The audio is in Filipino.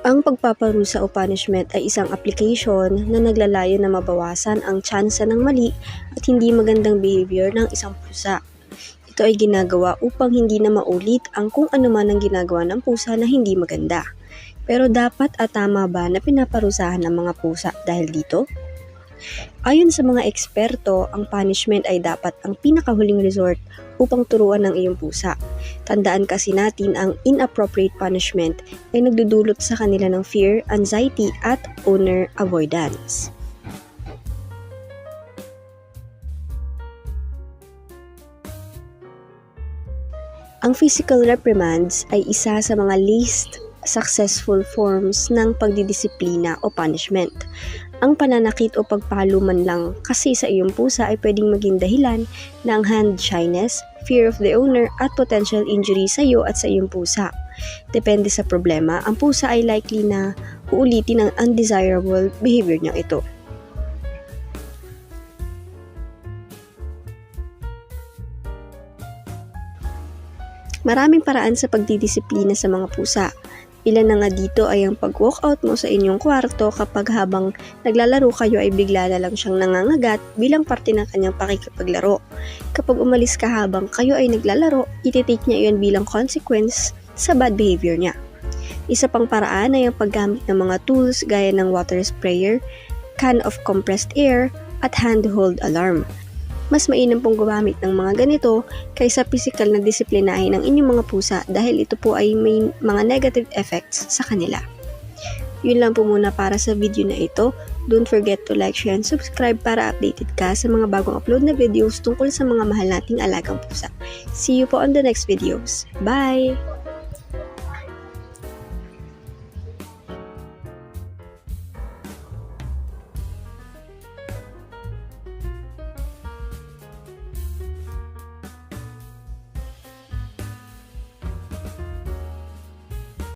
Ang pagpaparusa o punishment ay isang application na naglalayo na mabawasan ang tsansa ng mali at hindi magandang behavior ng isang pusa. Ito ay ginagawa upang hindi na maulit ang kung ano man ang ginagawa ng pusa na hindi maganda. Pero dapat at tama ba na pinaparusahan ang mga pusa dahil dito? Ayon sa mga eksperto, ang punishment ay dapat ang pinakahuling resort upang turuan ng iyong pusa. Tandaan kasi natin ang inappropriate punishment ay nagdudulot sa kanila ng fear, anxiety at owner avoidance. Ang physical reprimands ay isa sa mga least successful forms ng pagdidisiplina o punishment. Ang pananakit o pagpalo man lang kasi sa iyong pusa ay pwedeng maging dahilan ng hand shyness, fear of the owner at potential injury sa iyo at sa iyong pusa. Depende sa problema, ang pusa ay likely na uulitin ang undesirable behavior niyang ito. Maraming paraan sa pagdidisiplina sa mga pusa. Ilan na nga dito ay ang pag-walkout mo sa inyong kwarto kapag habang naglalaro kayo ay bigla na lang siyang nangangagat bilang parte ng kanyang pakikipaglaro. Kapag umalis ka habang kayo ay naglalaro, ititake niya iyon bilang consequence sa bad behavior niya. Isa pang paraan ay ang paggamit ng mga tools gaya ng water sprayer, can of compressed air, at handhold alarm mas mainam pong gumamit ng mga ganito kaysa physical na disiplinahin ang inyong mga pusa dahil ito po ay may mga negative effects sa kanila. Yun lang po muna para sa video na ito. Don't forget to like, share, and subscribe para updated ka sa mga bagong upload na videos tungkol sa mga mahal nating alagang pusa. See you po on the next videos. Bye!